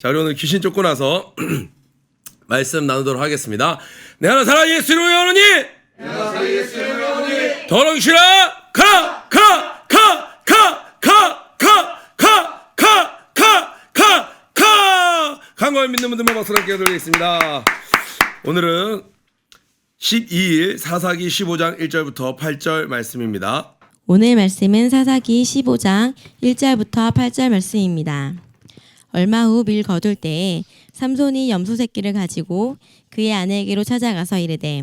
자, 우리 오늘 귀신 쫓고 나서 말씀 나누도록 하겠습니다. 내 하나 살아 예수 이름의 원하니 내가 살아 예수 이름의 원하니 더러기 싫어 가라 가라 가가 가 가 가 가 가 가 가 강걸 믿는 분들만 박수를 함께 드리겠습니다. 오늘은 12일 사사기 15장 1절부터 8절 말씀입니다. 오늘 말씀은 사사기 15장 1절부터 8절 말씀입니다. 얼마 후 밀 거둘 때에 삼손이 염소 새끼를 가지고 그의 아내에게로 찾아가서 이르되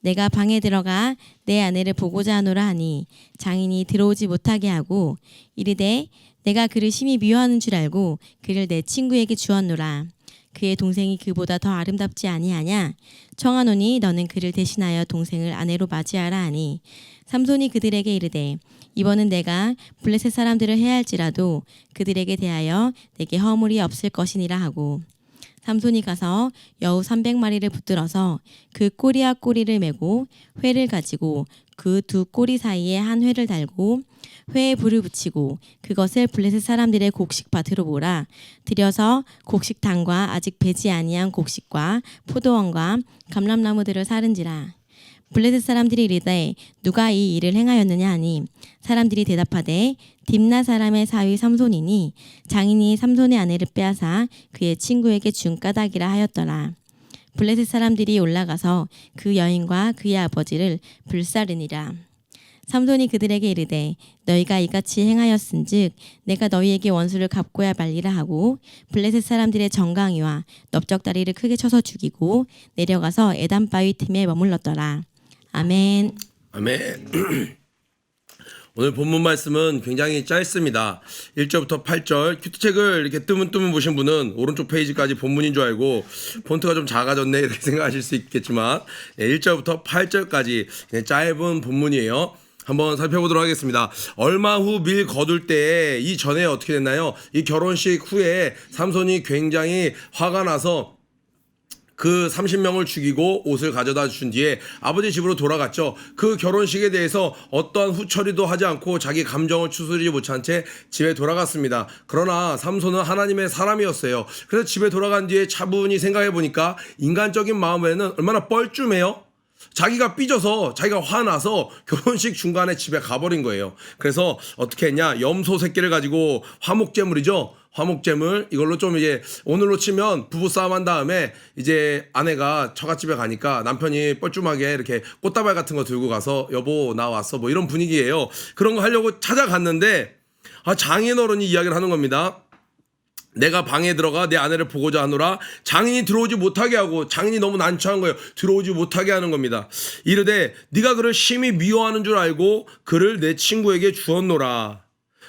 내가 방에 들어가 내 아내를 보고자 하노라 하니 장인이 들어오지 못하게 하고 이르되 내가 그를 심히 미워하는 줄 알고 그를 내 친구에게 주었노라 그의 동생이 그보다 더 아름답지 아니하냐? 청하노니 너는 그를 대신하여 동생을 아내로 맞이하라 하니. 삼손이 그들에게 이르되 이번은 내가 블레셋 사람들을 해할지라도 그들에게 대하여 내게 허물이 없을 것이니라 하고. 삼손이 가서 여우 300마리를 붙들어서 그 꼬리와 꼬리를 메고 회를 가지고 그 두 꼬리 사이에 한 회를 달고 회에 불을 붙이고 그것을 블레셋 사람들의 곡식 밭으로 몰아 들여서 곡식탕과 아직 배지 아니한 곡식과 포도원과 감람나무들을 사른지라. 블레셋 사람들이 이르되 누가 이 일을 행하였느냐 하니 사람들이 대답하되 딥나 사람의 사위 삼손이니 장인이 삼손의 아내를 빼앗아 그의 친구에게 준 까닭이라 하였더라. 블레셋 사람들이 올라가서 그 여인과 그의 아버지를 불사르니라 삼손이 그들에게 이르되 너희가 이같이 행하였은즉 내가 너희에게 원수를 갚고야 말리라 하고 블레셋 사람들의 정강이와 넓적다리를 크게 쳐서 죽이고 내려가서 에단 바위 틈에 머물렀더라 아멘. 아멘. 오늘 본문 말씀은 굉장히 짧습니다. 1절부터 8절. 큐트책을 이렇게 뜨문뜨문 보신 분은 오른쪽 페이지까지 본문인 줄 알고 폰트가 좀 작아졌네 이렇게 생각하실 수 있겠지만 1절부터 8절까지 그냥 짧은 본문이에요. 한번 살펴보도록 하겠습니다. 얼마 후 밀 거둘 때 이 전에 어떻게 됐나요? 이 결혼식 후에 삼손이 굉장히 화가 나서 그 30명을 죽이고 옷을 가져다 준 뒤에 아버지 집으로 돌아갔죠. 그 결혼식에 대해서 어떠한 후처리도 하지 않고 자기 감정을 추스리지 못한 채 집에 돌아갔습니다. 그러나 삼손은 하나님의 사람이었어요. 그래서 집에 돌아간 뒤에 차분히 생각해 보니까 인간적인 마음에는 얼마나 뻘쭘해요. 자기가 삐져서 자기가 화나서 결혼식 중간에 집에 가버린 거예요. 그래서 어떻게 했냐? 염소 새끼를 가지고 화목제물이죠. 화목제물 이걸로 좀 이제 오늘로 치면 부부 싸움 한 다음에 이제 아내가 처갓집에 가니까 남편이 뻘쭘하게 이렇게 꽃다발 같은 거 들고 가서 여보 나 왔어 뭐 이런 분위기예요. 그런 거 하려고 찾아갔는데 아 장인어른이 이야기를 하는 겁니다. 내가 방에 들어가 내 아내를 보고자 하노라 장인이 들어오지 못하게 하고 장인이 너무 난처한 거예요. 들어오지 못하게 하는 겁니다. 이르되 네가 그를 심히 미워하는 줄 알고 그를 내 친구에게 주었노라.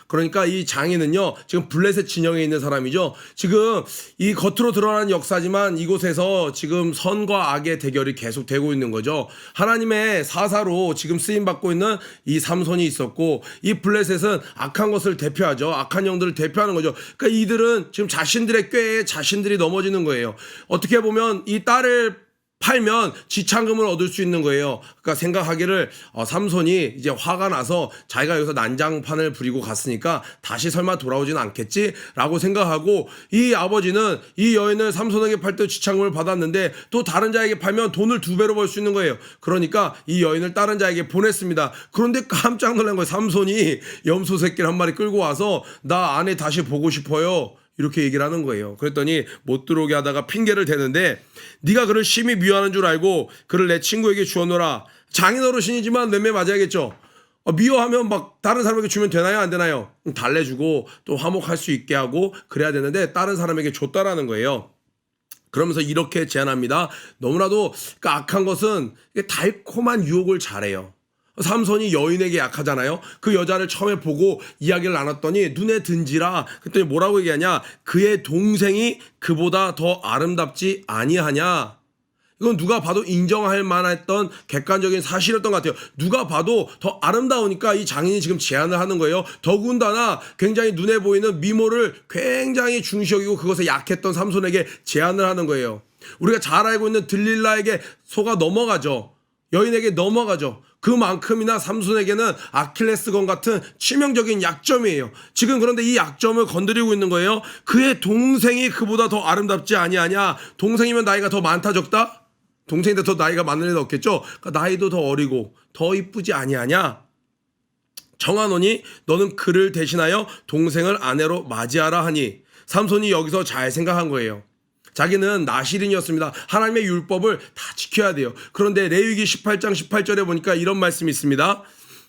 그러니까 이 장인은요, 지금 블레셋 진영에 있는 사람이죠. 지금 이 겉으로 드러나는 역사지만 이곳에서 지금 선과 악의 대결이 계속 되고 있는 거죠. 하나님의 사사로 지금 쓰임 받고 있는 이 삼손이 있었고, 이 블레셋은 악한 것을 대표하죠. 악한 영들을 대표하는 거죠. 그러니까 이들은 지금 자신들의 꾀에 자신들이 넘어지는 거예요. 어떻게 보면 이 딸을 팔면 지창금을 얻을 수 있는 거예요. 그러니까 생각하기를 어, 삼손이 이제 화가 나서 자기가 여기서 난장판을 부리고 갔으니까 다시 설마 돌아오진 않겠지라고 생각하고 이 아버지는 이 여인을 삼손에게 팔 때 지창금을 받았는데 또 다른 자에게 팔면 돈을 두 배로 벌 수 있는 거예요. 그러니까 이 여인을 다른 자에게 보냈습니다. 그런데 깜짝 놀란 거예요. 삼손이 염소 새끼를 한 마리 끌고 와서 나 아내 다시 보고 싶어요. 이렇게 얘기를 하는 거예요. 그랬더니 못 들어오게 하다가 핑계를 대는데 네가 그를 심히 미워하는 줄 알고 그를 내 친구에게 주었노라. 장인 어르신이지만 매매 맞아야겠죠. 어, 미워하면 막 다른 사람에게 주면 되나요? 안 되나요? 음, 달래주고 또 화목할 수 있게 하고 그래야 되는데 다른 사람에게 줬다라는 거예요. 그러면서 이렇게 제안합니다. 너무나도 그 악한 것은 달콤한 유혹을 잘해요. 삼손이 여인에게 약하잖아요. 그 여자를 처음에 보고 이야기를 나눴더니 눈에 든지라 그랬더니 뭐라고 얘기하냐? 그의 동생이 그보다 더 아름답지 아니하냐? 이건 누가 봐도 인정할 만했던 객관적인 사실이었던 것 같아요. 누가 봐도 더 아름다우니까 이 장인이 지금 제안을 하는 거예요. 더군다나 굉장히 눈에 보이는 미모를 굉장히 중시 여기고 그것에 약했던 삼손에게 제안을 하는 거예요. 우리가 잘 알고 있는 들릴라에게 소가 넘어가죠. 여인에게 넘어가죠. 그만큼이나 삼손에게는 아킬레스건 같은 치명적인 약점이에요. 지금 그런데 이 약점을 건드리고 있는 거예요. 그의 동생이 그보다 더 아름답지 아니하냐? 동생이면 나이가 더 많다 적다? 동생인데 더 나이가 많을 리는 없겠죠. 그러니까 나이도 더 어리고 더 이쁘지 아니하냐? 정한원이 너는 그를 대신하여 동생을 아내로 맞이하라 하니 삼손이 여기서 잘 생각한 거예요. 자기는 나시린이었습니다. 하나님의 율법을 다 지켜야 돼요. 그런데 레위기 18장 18절에 보니까 이런 말씀이 있습니다.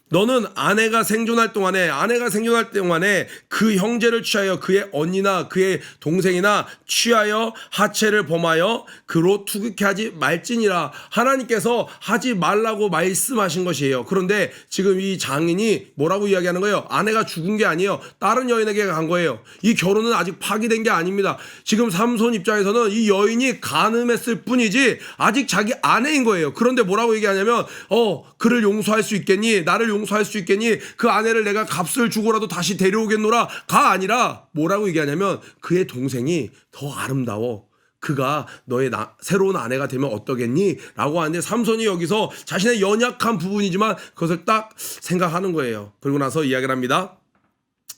너는 아내가 생존할 동안에 아내가 생존할 동안에 그 형제를 취하여 그의 언니나 그의 동생이나 취하여 하체를 범하여 그로 투극해 하지 말지니라 하나님께서 하지 말라고 말씀하신 것이에요. 그런데 지금 이 장인이 뭐라고 이야기하는 거예요? 아내가 죽은 게 아니에요. 다른 여인에게 간 거예요. 이 결혼은 아직 파기된 게 아닙니다. 지금 삼손 입장에서는 이 여인이 가늠했을 뿐이지 아직 자기 아내인 거예요. 그런데 뭐라고 얘기하냐면 어 그를 용서할 수 있겠니? 나를 용서할 수 있겠니? 그 아내를 내가 값을 주고라도 다시 데려오겠노라. 가 아니라 뭐라고 얘기하냐면 그의 동생이 더 아름다워. 그가 너의 나- 새로운 아내가 되면 어떠겠니? 라고 하는데 삼손이 여기서 자신의 연약한 부분이지만 그것을 딱 생각하는 거예요. 그리고 나서 이야기를 합니다.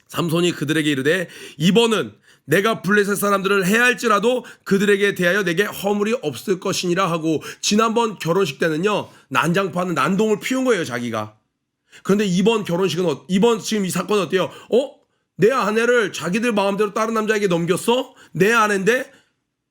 삼손이 그들에게 이르되 이번은 내가 블레셋 사람들을 해할지라도 그들에게 대하여 내게 허물이 없을 것이니라 하고 지난번 결혼식 때는요 난장파는 난동을 피운 거예요 자기가 그런데 이번 결혼식은 어, 이번 지금 이 사건은 어때요? 어? 내 아내를 자기들 마음대로 다른 남자에게 넘겼어? 내 아내인데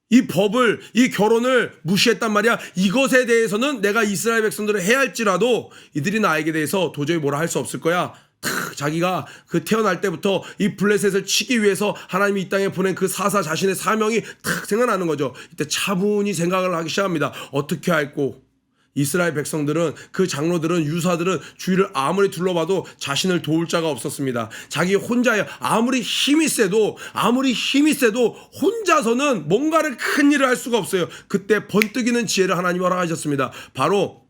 이 법을 이 결혼을 무시했단 말이야. 이것에 대해서는 내가 이스라엘 백성들을 해할지라도 이들이 나에게 대해서 도저히 뭐라 할 수 없을 거야. 탁 자기가 그 태어날 때부터 이 블레셋을 치기 위해서 하나님이 이 땅에 보낸 그 사사 자신의 사명이 탁 생각나는 거죠. 이때 차분히 생각을 하기 시작합니다. 어떻게 할고 이스라엘 백성들은 그 장로들은 유사들은 주위를 아무리 둘러봐도 자신을 도울 자가 없었습니다. 자기 혼자야 아무리 힘이 세도 아무리 힘이 세도 혼자서는 뭔가를 큰 일을 할 수가 없어요. 그때 번뜩이는 지혜를 하나님 허락하셨습니다. 바로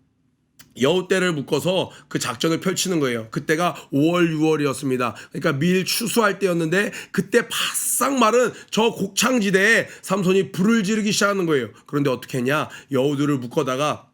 여우떼를 묶어서 그 작전을 펼치는 거예요. 그때가 5월, 6월이었습니다. 그러니까 밀 추수할 때였는데 그때 바싹 마른 저 곡창지대에 삼손이 불을 지르기 시작하는 거예요. 그런데 어떻게 했냐? 여우들을 묶어다가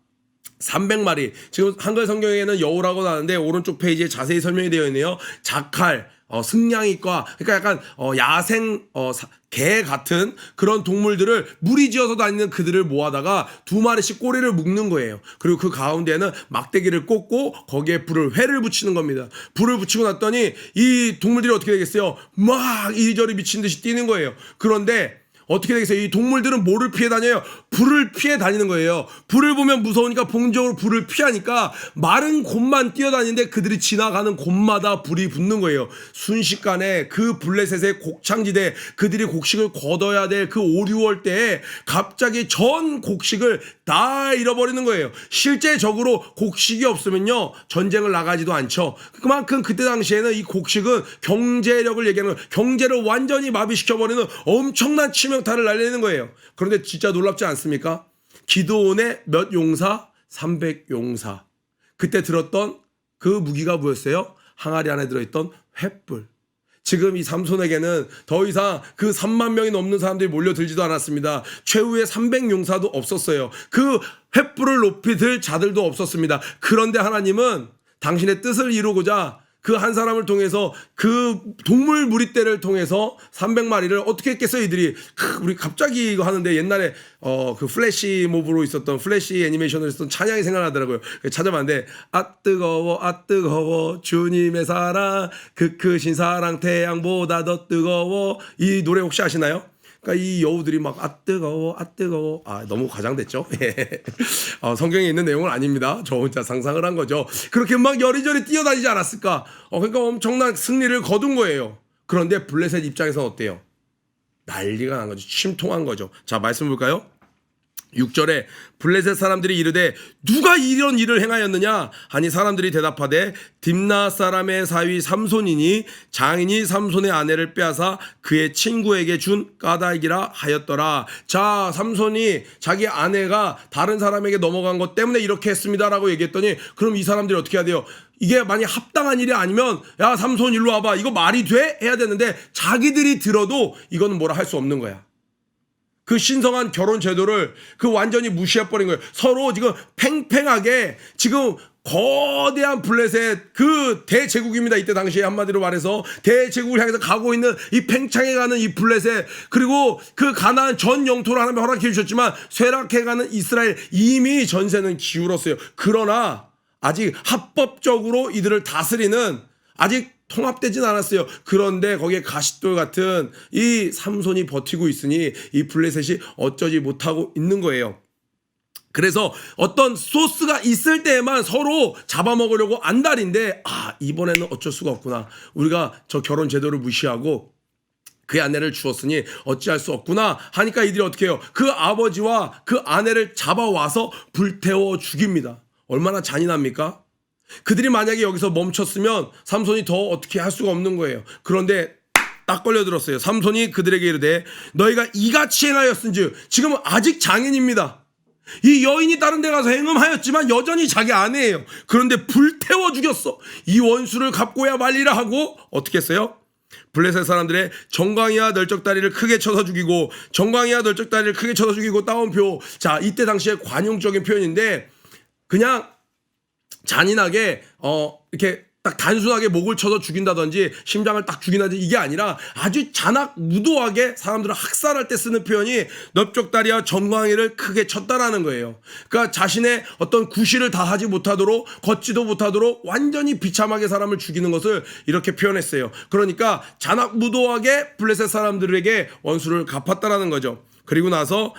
300마리. 지금 한글 성경에는 여우라고 나오는데 오른쪽 페이지에 자세히 설명이 되어 있네요. 자칼, 어, 승냥이과, 그러니까 약간 어, 야생 어, 사- 개 같은 그런 동물들을 무리지어서 다니는 그들을 모아다가 두 마리씩 꼬리를 묶는 거예요. 그리고 그 가운데는 막대기를 꽂고 거기에 불을 회를 붙이는 겁니다. 불을 붙이고 났더니 이 동물들이 어떻게 되겠어요? 막 이리저리 미친 듯이 뛰는 거예요. 그런데 어떻게 되겠어요? 이 동물들은 뭐를 피해 다녀요? 불을 피해 다니는 거예요. 불을 보면 무서우니까 본적으로 불을 피하니까 마른 곳만 뛰어다니는데 그들이 지나가는 곳마다 불이 붙는 거예요. 순식간에 그 블레셋의 곡창지대 그들이 곡식을 걷어야 될 그 5, 6월 때에 갑자기 전 곡식을 다 잃어버리는 거예요. 실제적으로 곡식이 없으면요 전쟁을 나가지도 않죠. 그만큼 그때 당시에는 이 곡식은 경제력을 얘기하는. 경제를 완전히 마비시켜버리는 엄청난 치명타를 날리는 거예요. 그런데 진짜 놀랍지 않습니까? 기도원의 몇 용사? 300용사. 그때 들었던 그 무기가 뭐였어요? 항아리 안에 들어있던 횃불. 지금 이 삼손에게는 더 이상 그 3만 명이 넘는 사람들이 몰려들지도 않았습니다. 최후의 300용사도 없었어요. 그 횃불을 높이 들 자들도 없었습니다. 그런데 하나님은 당신의 뜻을 이루고자 그 한 사람을 통해서 그 동물 무리떼를 통해서 300마리를 어떻게 했겠어요 이들이? 크, 우리 갑자기 이거 하는데 옛날에 어 그 플래시 몹으로 있었던 플래시 애니메이션을 했던 찬양이 생각나더라고요. 그래서 찾아봤는데 아 뜨거워 아 뜨거워 주님의 사랑 그 크신 사랑 태양보다 더 뜨거워. 이 노래 혹시 아시나요? 그러니까 이 여우들이 막 아 뜨거워 아 뜨거워. 아 너무 과장됐죠? 예. 어, 성경에 있는 내용은 아닙니다. 저 혼자 상상을 한 거죠. 그렇게 막 여리저리 뛰어다니지 않았을까? 어, 그러니까 엄청난 승리를 거둔 거예요. 그런데 블레셋 입장에서는 어때요? 난리가 난 거죠. 침통한 거죠. 자 말씀 볼까요 6절에 블레셋 사람들이 이르되 누가 이런 일을 행하였느냐? 하니 사람들이 대답하되 딥나 사람의 사위 삼손이니 장인이 삼손의 아내를 빼앗아 그의 친구에게 준 까닭이라 하였더라. 자 삼손이 자기 아내가 다른 사람에게 넘어간 것 때문에 이렇게 했습니다라고 얘기했더니 그럼 이 사람들이 어떻게 해야 돼요? 이게 만약 합당한 일이 아니면 야 삼손 일로 와봐. 이거 말이 돼? 해야 되는데 자기들이 들어도 이거는 뭐라 할 수 없는 거야 그 신성한 결혼 제도를 그 완전히 무시해버린 거예요. 서로 지금 팽팽하게 지금 거대한 블레셋 그 대제국입니다. 이때 당시에 한마디로 말해서 대제국을 향해서 가고 있는 이 팽창해 가는 이 블레셋 그리고 그 가나안 전 영토를 하나님 허락해 주셨지만 쇠락해 가는 이스라엘 이미 전세는 기울었어요. 그러나 아직 합법적으로 이들을 다스리는 아직 통합되진 않았어요. 그런데 거기에 가싯돌 같은 이 삼손이 버티고 있으니 이 블레셋이 어쩌지 못하고 있는 거예요. 그래서 어떤 소스가 있을 때에만 서로 잡아먹으려고 안달인데 아 이번에는 어쩔 수가 없구나. 우리가 저 결혼 제도를 무시하고 그의 아내를 주었으니 어찌할 수 없구나 하니까 이들이 어떻게 해요? 그 아버지와 그 아내를 잡아와서 불태워 죽입니다. 얼마나 잔인합니까? 그들이 만약에 여기서 멈췄으면 삼손이 더 어떻게 할 수가 없는 거예요. 그런데 딱 걸려들었어요. 삼손이 그들에게 이르되 너희가 이같이 행하였은즉 지금은 아직 장인입니다. 이 여인이 다른 데 가서 행음하였지만 여전히 자기 아내예요. 그런데 불태워 죽였어. 이 원수를 갚고야 말리라 하고 어떻게 했어요? 블레셋 사람들의 정강이와 널쩍다리를 크게 쳐서 죽이고 정강이와 널쩍다리를 크게 쳐서 죽이고 따옴표. 자 이때 당시에 관용적인 표현인데 그냥 잔인하게 어 이렇게 딱 단순하게 목을 쳐서 죽인다든지 심장을 딱 죽인다든지 이게 아니라 아주 잔악 무도하게 사람들을 학살할 때 쓰는 표현이 넓적다리와 정광이를 크게 쳤다라는 거예요. 그러니까 자신의 어떤 구실을 다 하지 못하도록 걷지도 못하도록 완전히 비참하게 사람을 죽이는 것을 이렇게 표현했어요. 그러니까 잔악 무도하게 블레셋 사람들에게 원수를 갚았다라는 거죠. 그리고 나서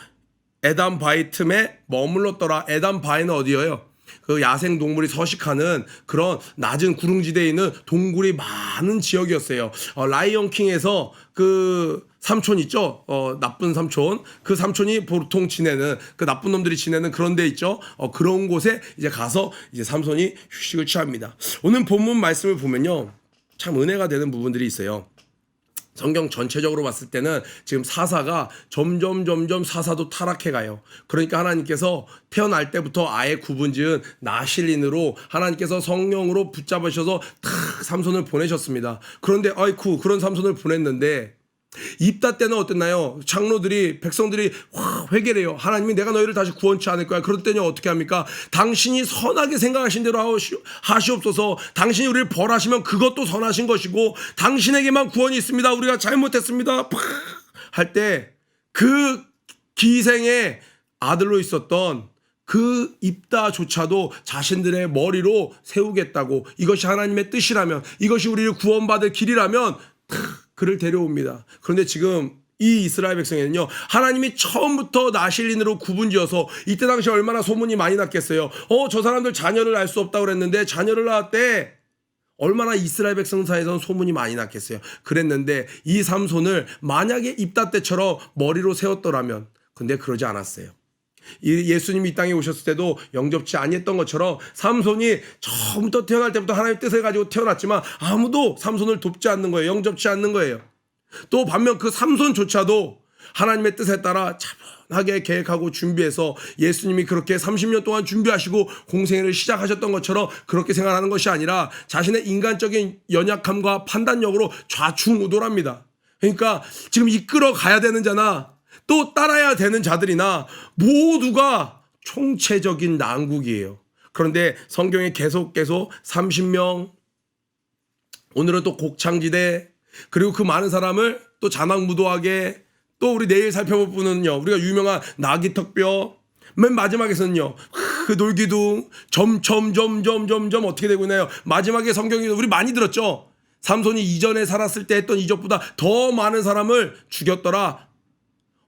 에담 바이 틈에 머물렀더라. 에담 바이는 어디예요? 그 야생 동물이 서식하는 그런 낮은 구릉지대에 있는 동굴이 많은 지역이었어요. 어, 라이언 킹에서 그 삼촌 있죠? 어, 나쁜 삼촌. 그 삼촌이 보통 지내는 그 나쁜 놈들이 지내는 그런 데 있죠? 어, 그런 곳에 이제 가서 이제 삼손이 휴식을 취합니다. 오늘 본문 말씀을 보면요. 참 은혜가 되는 부분들이 있어요. 성경 전체적으로 봤을 때는 지금 사사가 점점 점점 사사도 타락해 가요. 그러니까 하나님께서 태어날 때부터 아예 구분지은 나실린으로 하나님께서 성령으로 붙잡으셔서 탁 삼손을 보내셨습니다. 그런데 아이쿠 그런 삼손을 보냈는데 입다 때는 어땠나요? 장로들이 백성들이 와, 회개래요. 하나님이 내가 너희를 다시 구원치 않을 거야. 그럴 때는 어떻게 합니까? 당신이 선하게 생각하신 대로 하시, 하시옵소서. 당신이 우리를 벌하시면 그것도 선하신 것이고 당신에게만 구원이 있습니다. 우리가 잘못했습니다. 할 때 그 기생의 아들로 있었던 그 입다조차도 자신들의 머리로 세우겠다고 이것이 하나님의 뜻이라면 이것이 우리를 구원받을 길이라면 그를 데려옵니다. 그런데 지금 이 이스라엘 백성에는요 하나님이 처음부터 나실린으로 구분지어서 이때 당시 얼마나 소문이 많이 났겠어요. 어 저 사람들 자녀를 낳을 수 없다고 그랬는데 자녀를 낳았대. 얼마나 이스라엘 백성 사이에서는 소문이 많이 났겠어요. 그랬는데 이 삼손을 만약에 입다 때처럼 머리로 세웠더라면 근데 그러지 않았어요. 이 예수님이 이 땅에 오셨을 때도 영접치 아니했던 것처럼 삼손이 처음부터 태어날 때부터 하나님의 뜻을 가지고 태어났지만 아무도 삼손을 돕지 않는 거예요. 영접치 않는 거예요. 또 반면 그 삼손조차도 하나님의 뜻에 따라 차분하게 계획하고 준비해서 예수님이 그렇게 30년 동안 준비하시고 공생애를 시작하셨던 것처럼 그렇게 생각하는 것이 아니라 자신의 인간적인 연약함과 판단력으로 좌충우돌합니다. 그러니까 지금 이끌어 가야 되는 자나 또 따라야 되는 자들이나 모두가 총체적인 난국이에요. 그런데 성경에 계속 계속 30명 오늘은 또 곡창지대 그리고 그 많은 사람을 또 자막무도하게 또 우리 내일 살펴볼 분은요 우리가 유명한 나기턱뼈 맨 마지막에서는요 그 놀기둥 점점 점점 점점 어떻게 되고 있나요? 마지막에 성경이 우리 많이 들었죠? 삼손이 이전에 살았을 때 했던 이적보다 더 많은 사람을 죽였더라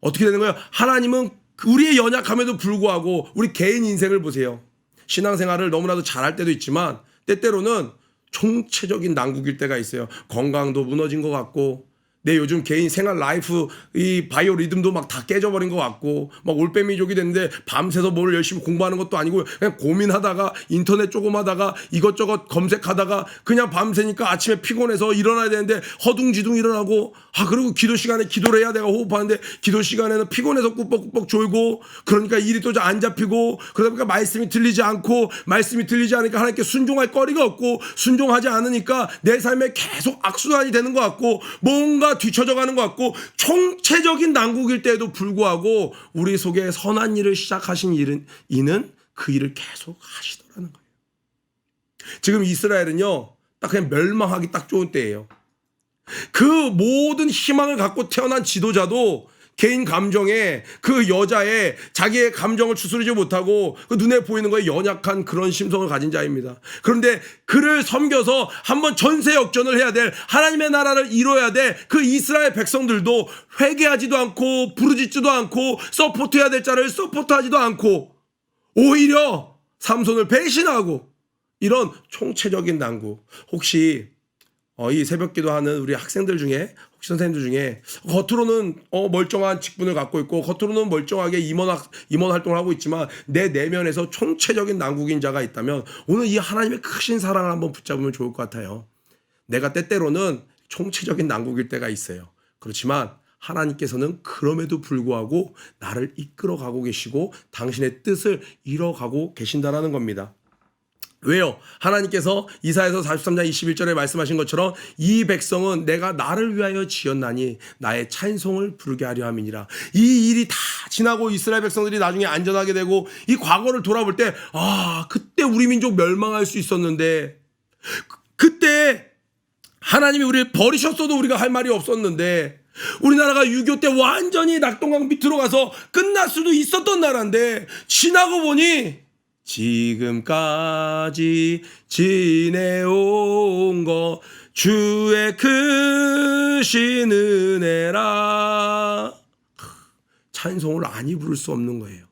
어떻게 되는 거예요 하나님은 우리의 연약함에도 불구하고 우리 개인 인생을 보세요 신앙생활을 너무나도 잘할 때도 있지만 때때로는 총체적인 난국일 때가 있어요. 건강도 무너진 것 같고 내 요즘 개인 생활 라이프 이 바이오 리듬도 막 다 깨져버린 것 같고 막 올빼미족이 됐는데 밤새서 뭘 열심히 공부하는 것도 아니고 그냥 고민하다가 인터넷 조금 하다가 이것저것 검색하다가 그냥 밤새니까 아침에 피곤해서 일어나야 되는데 허둥지둥 일어나고 아 그리고 기도 시간에 기도를 해야 내가 호흡하는데 기도 시간에는 피곤해서 꾸벅꾸벅 졸고 그러니까 일이 또 안 잡히고 그러다 보니까 말씀이 들리지 않고 말씀이 들리지 않으니까 하나님께 순종할 거리가 없고 순종하지 않으니까 내 삶에 계속 악순환이 되는 것 같고 뭔가 뒤처져 가는 것 같고 총체적인 난국일 때에도 불구하고 우리 속에 선한 일을 시작하신 일은 이는 그 일을 계속 하시더라는 거예요. 지금 이스라엘은요, 딱 그냥 멸망하기 딱 좋은 때예요. 그 모든 희망을 갖고 태어난 지도자도 개인 감정에 그 여자의 자기의 감정을 추스르지 못하고 그 눈에 보이는 거에 연약한 그런 심성을 가진 자입니다. 그런데 그를 섬겨서 한번 전세 역전을 해야 될 하나님의 나라를 이뤄야 될 그 이스라엘 백성들도 회개하지도 않고 부르짖지도 않고 서포트해야 될 자를 서포트하지도 않고 오히려 삼손을 배신하고 이런 총체적인 난국 혹시 어, 이 새벽 기도하는 우리 학생들 중에 혹시 선생님들 중에 겉으로는 어, 멀쩡한 직분을 갖고 있고 겉으로는 멀쩡하게 임원 학, 임원 활동을 하고 있지만 내 내면에서 총체적인 난국인 자가 있다면 오늘 이 하나님의 크신 사랑을 한번 붙잡으면 좋을 것 같아요. 내가 때때로는 총체적인 난국일 때가 있어요. 그렇지만 하나님께서는 그럼에도 불구하고 나를 이끌어 가고 계시고 당신의 뜻을 이뤄 가고 계신다라는 겁니다. 왜요? 하나님께서 이사에서 43장 21절에 말씀하신 것처럼 이 백성은 내가 나를 위하여 지었나니 나의 찬송을 부르게 하려 함이니라. 이 일이 다 지나고 이스라엘 백성들이 나중에 안전하게 되고 이 과거를 돌아볼 때 아, 그때 우리 민족 멸망할 수 있었는데 그- 그때 하나님이 우리를 버리셨어도 우리가 할 말이 없었는데 우리나라가 6.25 때 완전히 낙동강 밑으로 가서 끝날 수도 있었던 나라인데 지나고 보니 지금까지 지내온 것 주의 크신 은혜라 찬송을 아니 부를 수 없는 거예요.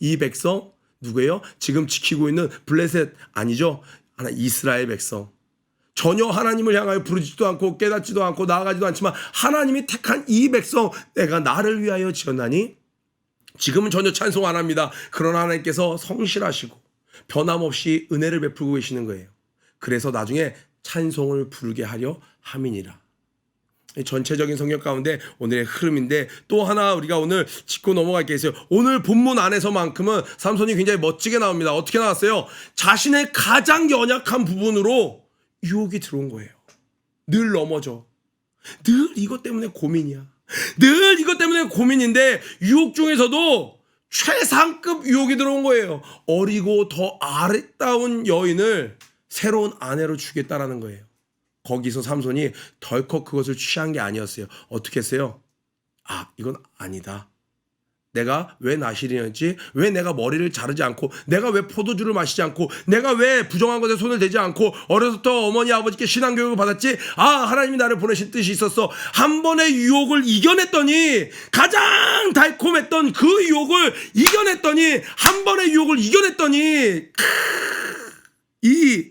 이 백성 누구예요? 지금 지키고 있는 블레셋 아니죠? 하나 이스라엘 백성. 전혀 하나님을 향하여 부르지도 않고 깨닫지도 않고 나아가지도 않지만 하나님이 택한 이 백성 내가 나를 위하여 지었나니 지금은 전혀 찬송 안 합니다. 그러나 하나님께서 성실하시고 변함없이 은혜를 베풀고 계시는 거예요. 그래서 나중에 찬송을 부르게 하려 함이니라. 이 전체적인 성경 가운데 오늘의 흐름인데 또 하나 우리가 오늘 짚고 넘어갈 게 있어요. 오늘 본문 안에서만큼은 삼손이 굉장히 멋지게 나옵니다. 어떻게 나왔어요? 자신의 가장 연약한 부분으로 유혹이 들어온 거예요. 늘 넘어져. 늘 이것 때문에 고민이야. 늘 이것 때문에 고민인데 유혹 중에서도 최상급 유혹이 들어온 거예요. 어리고 더 아름다운 여인을 새로운 아내로 주겠다라는 거예요. 거기서 삼손이 덜컥 그것을 취한 게 아니었어요. 어떻게 했어요? 아, 이건 아니다. 내가 왜 나시리였지? 왜 내가 머리를 자르지 않고, 내가 왜 포도주를 마시지 않고, 내가 왜 부정한 것에 손을 대지 않고, 어려서부터 어머니 아버지께 신앙교육을 받았지? 아, 하나님이 나를 보내신 뜻이 있었어. 한 번의 유혹을 이겨냈더니, 가장 달콤했던 그 유혹을 이겨냈더니, 한 번의 유혹을 이겨냈더니, 이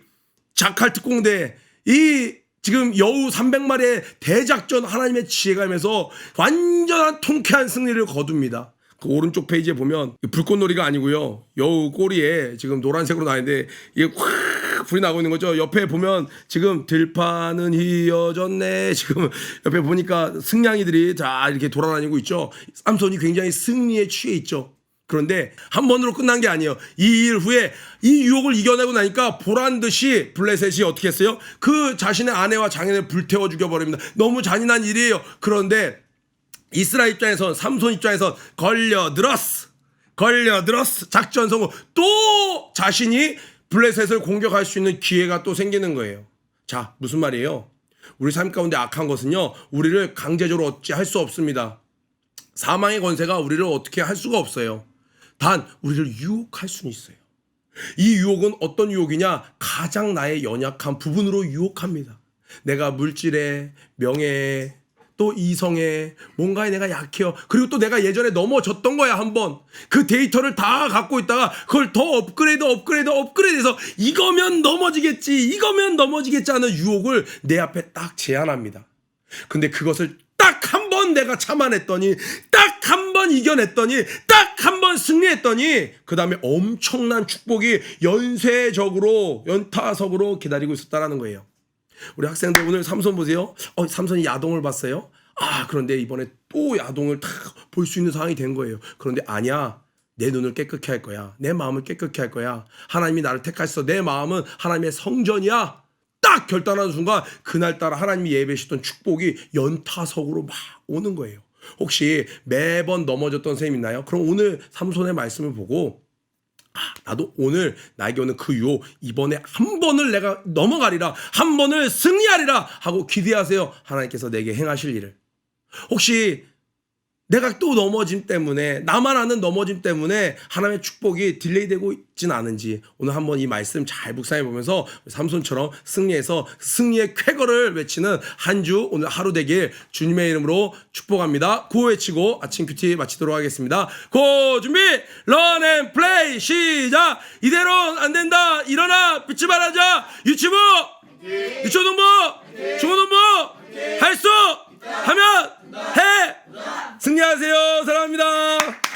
자칼 특공대, 이 지금 여우 300마리의 대작전 하나님의 지혜가면서 완전한 통쾌한 승리를 거둡니다. 그 오른쪽 페이지에 보면 불꽃놀이가 아니고요. 여우 꼬리에 지금 노란색으로 나는데 이게 확 불이 나고 있는 거죠. 옆에 보면 지금 들판은 휘어졌네. 지금 옆에 보니까 승냥이들이 다 이렇게 돌아다니고 있죠. 삼손이 굉장히 승리에 취해 있죠. 그런데 한 번으로 끝난 게 아니에요. 이 일 후에 이 유혹을 이겨내고 나니까 보란 듯이 블레셋이 어떻게 했어요? 그 자신의 아내와 장인을 불태워 죽여버립니다. 너무 잔인한 일이에요. 그런데 이스라엘 입장에선 삼손 입장에선 걸려들었어. 걸려들었어. 작전 성공. 또 자신이 블레셋을 공격할 수 있는 기회가 또 생기는 거예요. 자, 무슨 말이에요? 우리 삶 가운데 악한 것은요. 우리를 강제적으로 얻지 할수 없습니다. 사망의 권세가 우리를 어떻게 할 수가 없어요. 단 우리를 유혹할 수는 있어요. 이 유혹은 어떤 유혹이냐? 가장 나의 연약한 부분으로 유혹합니다. 내가 물질에, 명예에, 또 이성에, 뭔가에 내가 약해요. 그리고 또 내가 예전에 넘어졌던 거야, 한 번. 그 데이터를 다 갖고 있다가 그걸 더 업그레이드, 업그레이드, 업그레이드해서 이거면 넘어지겠지, 이거면 넘어지겠지 하는 유혹을 내 앞에 딱 제안합니다. 근데 그것을 딱 한 번 내가 참아냈더니 딱 한 번 이겨냈더니 딱 한 번 승리했더니 그 다음에 엄청난 축복이 연쇄적으로 연타석으로 기다리고 있었다라는 거예요. 우리 학생들 오늘 삼손 보세요. 어, 삼손이 야동을 봤어요. 아 그런데 이번에 또 야동을 딱볼수 있는 상황이 된 거예요. 그런데 아니야. 내 눈을 깨끗게 할 거야. 내 마음을 깨끗게 할 거야. 하나님이 나를 택하셔서 내 마음은 하나님의 성전이야. 딱딱 결단하는 순간 그날따라 하나님이 예배하셨던 축복이 연타석으로 막 오는 거예요. 혹시 매번 넘어졌던 선생님 있나요? 그럼 오늘 삼손의 말씀을 보고 아, 나도 오늘 나에게 오는 그 유혹 이번에 한 번을 내가 넘어가리라 한 번을 승리하리라 하고 기대하세요. 하나님께서 내게 행하실 일을. 혹시 내가 또 넘어짐 때문에 나만 아는 넘어짐 때문에 하나님의 축복이 딜레이되고 있진 않은지 오늘 한번 이 말씀 잘 묵상해 보면서 삼손처럼 승리해서 승리의 쾌거를 외치는 한 주 오늘 하루 되길 주님의 이름으로 축복합니다. 구호 외치고 아침 큐티 마치도록 하겠습니다. 고 준비 런앤 플레이 시작. 이대로는 안 된다. 일어나. 빛을 발하자. 유치부. 유초동부 하면 해 승리하세요 사랑합니다.